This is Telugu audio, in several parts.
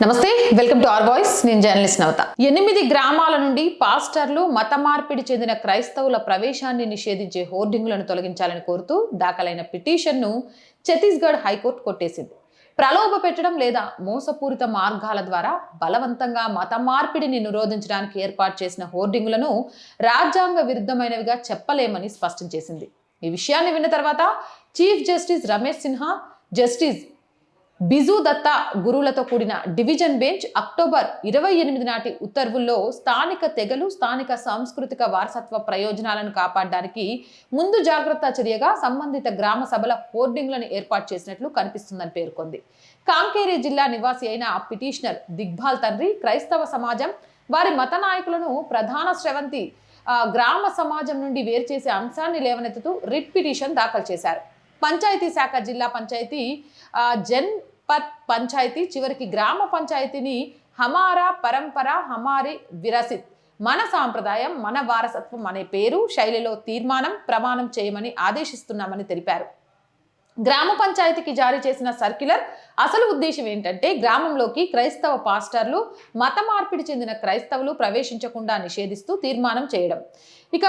నమస్తే వెల్కమ్ టు ఆర్ వాయిస్. నేను జర్నలిస్ట్ నవత. ఎనిమిది గ్రామాల నుండి పాస్టర్లు మత మార్పిడి చెందిన క్రైస్తవుల ప్రవేశాన్ని నిషేధించే హోర్డింగులను తొలగించాలని కోరుతూ దాఖలైన పిటిషన్ను ఛత్తీస్గఢ్ హైకోర్టు కొట్టేసింది. ప్రలోభ పెట్టడం లేదా మోసపూరిత మార్గాల ద్వారా బలవంతంగా మత మార్పిడిని నిరోధించడానికి ఏర్పాటు చేసిన హోర్డింగులను రాజ్యాంగ విరుద్ధమైనవిగా చెప్పలేమని స్పష్టం చేసింది. ఈ విషయాన్ని విన్న తర్వాత chief justice Ramesh Sinha justice Biju Datta గురువులతో కూడిన డివిజన్ బెంచ్ అక్టోబర్ ఇరవై ఎనిమిది నాటి ఉత్తర్వుల్లో స్థానిక తెగలు స్థానిక సాంస్కృతిక వారసత్వ ప్రయోజనాలను కాపాడడానికి ముందు జాగ్రత్త చర్యగా సంబంధిత గ్రామ సభల హోర్డింగ్లను ఏర్పాటు చేసినట్లు కనిపిస్తుందని పేర్కొంది. కాంకేరి జిల్లా నివాసి అయిన పిటిషనర్ దిగ్బాల్ తండ్రి క్రైస్తవ సమాజం వారి మత నాయకులను ప్రధాన స్రవంతి గ్రామ సమాజం నుండి వేరు చేసే అంశాన్ని లేవనెత్తుతూ రిట్ పిటిషన్ దాఖలు చేశారు. పంచాయతీ శాఖ జిల్లా పంచాయతీ జన్ పత్ పంచాయతీ చివరికి గ్రామ పంచాయతీని హమారా పరంపర హమారి విరసిత్. మన సాంప్రదాయం మన వారసత్వం అనే పేరు శైలిలో తీర్మానం ప్రమాణం చేయమని ఆదేశిస్తున్నామని తెలిపారు. గ్రామ పంచాయతీకి జారీ చేసిన సర్క్యులర్ అసలు ఉద్దేశం ఏంటంటే గ్రామంలోకి క్రైస్తవ పాస్టర్లు మత మార్పిడి చెందిన క్రైస్తవులు ప్రవేశించకుండా నిషేధిస్తూ తీర్మానం చేయడం. ఇక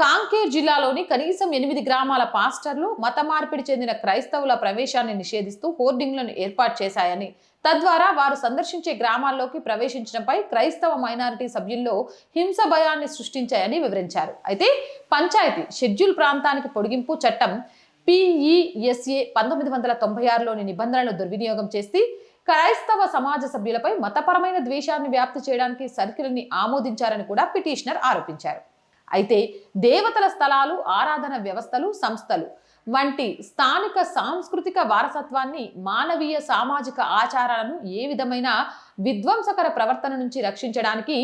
కాంకేర్ జిల్లాలోని కనీసం ఎనిమిది గ్రామాల పాస్టర్లు మత మార్పిడి చెందిన క్రైస్తవుల ప్రవేశాన్ని నిషేధిస్తూ హోర్డింగ్లను ఏర్పాటు చేశాయని. తద్వారా వారు సందర్శించే గ్రామాల్లోకి ప్రవేశించడంపై క్రైస్తవ మైనారిటీ సభ్యుల్లో హింస భయాన్ని సృష్టించాయని వివరించారు. అయితే పంచాయతీ షెడ్యూల్ ప్రాంతానికి పొడిగింపు చట్టం పిఈఎస్ఏ పంతొమ్మిది వందల తొంభై ఆరులోని నిబంధనలను దుర్వినియోగం చేసి క్రైస్తవ సమాజ సభ్యులపై మతపరమైన ద్వేషాన్ని వ్యాప్తి చేయడానికి సర్కిల్ని ఆమోదించారని కూడా పిటిషనర్ ఆరోపించారు. అయితే దేవతల స్థలాలు ఆరాధన వ్యవస్థలు సంస్థలు వంటి స్థానిక సాంస్కృతిక వారసత్వాన్ని మానవీయ సామాజిక ఆచారాలను ఏ విధమైన విధ్వంసకర ప్రవర్తన నుంచి రక్షించడానికి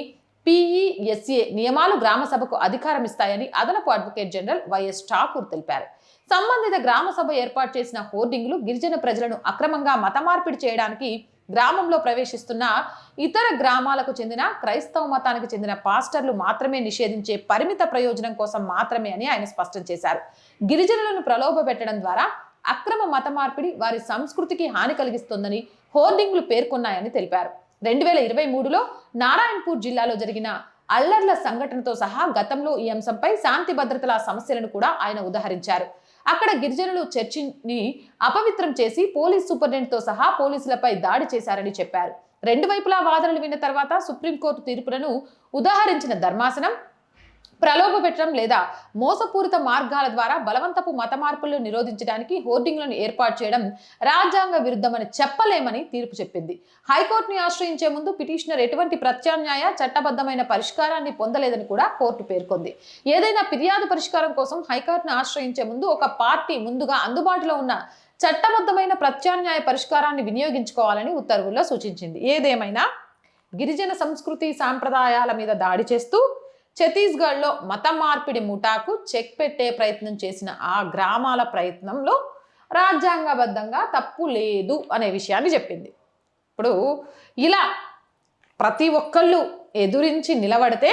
పిఈఎస్ఏ నియమాలు గ్రామ సభకు అధికారం ఇస్తాయని అదనపు అడ్వకేట్ జనరల్ వైఎస్ ఠాకూర్ తెలిపారు. సంబంధిత గ్రామ సభ ఏర్పాటు చేసిన హోర్డింగ్లు గిరిజన ప్రజలను అక్రమంగా మత మార్పిడి చేయడానికి గ్రామంలో ప్రవేశిస్తున్న ఇతర గ్రామాలకు చెందిన క్రైస్తవ మతానికి చెందిన పాస్టర్లు మాత్రమే నిషేధించే పరిమిత ప్రయోజనం కోసం మాత్రమే అని ఆయన స్పష్టం చేశారు. గిరిజనులను ప్రలోభ పెట్టడం ద్వారా అక్రమ మత మార్పిడి వారి సంస్కృతికి హాని కలిగిస్తోందని హోర్డింగ్లు పేర్కొన్నాయని తెలిపారు. రెండు వేల ఇరవై మూడులో నారాయణపూర్ జిల్లాలో జరిగిన అల్లర్ల సంఘటనతో సహా గతంలో ఈ అంశంపై శాంతి భద్రతల సమస్యలను కూడా ఆయన ఉదహరించారు. అక్కడ గిరిజనులు చర్చిని అపవిత్రం చేసి పోలీస్ సూపరింటెండెంట్తో సహా పోలీసులపై దాడి చేశారని చెప్పారు. రెండు వైపులా వాదనలు విన్న తర్వాత సుప్రీంకోర్టు తీర్పులను ఉదాహరించిన ధర్మాసనం ప్రలోభ పెట్టడం లేదా మోసపూరిత మార్గాల ద్వారా బలవంతపు మత మార్పులను నిరోధించడానికి హోర్డింగ్లను ఏర్పాటు చేయడం రాజ్యాంగ విరుద్ధమని చెప్పలేమని తీర్పు చెప్పింది. హైకోర్టుని ఆశ్రయించే ముందు పిటిషనర్ ఎటువంటి ప్రత్యామ్నాయ చట్టబద్ధమైన పరిష్కారాన్ని పొందలేదని కూడా కోర్టు పేర్కొంది. ఏదైనా ఫిర్యాదు పరిష్కారం కోసం హైకోర్టును ఆశ్రయించే ముందు ఒక పార్టీ ముందుగా అందుబాటులో ఉన్న చట్టబద్ధమైన ప్రత్యామ్నాయ పరిష్కారాన్ని వినియోగించుకోవాలని ఉత్తర్వుల్లో సూచించింది. ఏదేమైనా గిరిజన సంస్కృతి సాంప్రదాయాల మీద దాడి చేస్తూ ఛత్తీస్గఢ్లో మత మార్పిడి ముఠాకు చెక్ పెట్టే ప్రయత్నం చేసిన ఆ గ్రామాల ప్రయత్నంలో రాజ్యాంగబద్ధంగా తప్పు లేదు అనే విషయాన్ని చెప్పింది. ఇప్పుడు ఇలా ప్రతి ఒక్కళ్ళు ఎదురించి నిలబడితే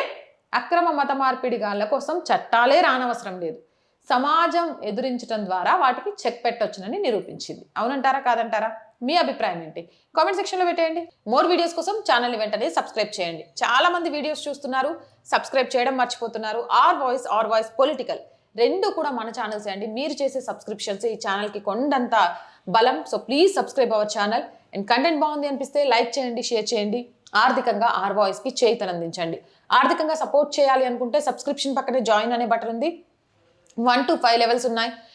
అక్రమ మత మార్పిడిగాళ్ళ కోసం చట్టాలే రానవసరం లేదు. సమాజం ఎదురించడం ద్వారా వాటికి చెక్ పెట్టొచ్చునని నిరూపించింది. అవునంటారా? కాదంటారా? మీ అభిప్రాయం ఏంటి? కామెంట్ సెక్షన్లో పెట్టేయండి. మోర్ వీడియోస్ కోసం ఛానల్ని వెంటనే సబ్స్క్రైబ్ చేయండి. చాలా మంది వీడియోస్ చూస్తున్నారు సబ్స్క్రైబ్ చేయడం మర్చిపోతున్నారు. R Voice R Voice political రెండు కూడా మన ఛానల్స్ అండి. మీరు చేసే సబ్స్క్రిప్షన్స్ ఈ ఛానల్కి కొండంత బలం. So please subscribe our channel. And content బాగుంది అనిపిస్తే లైక్ చేయండి షేర్ చేయండి. ఆర్థికంగా ఆర్ వాయిస్కి చేతనందించండి ఆర్థికంగా సపోర్ట్ చేయాలి అనుకుంటే సబ్స్క్రిప్షన్ పక్కనే జాయిన్ అనే బటన్ ఉంది. వన్ టు ఫైవ్ లెవెల్స్ ఉన్నాయి.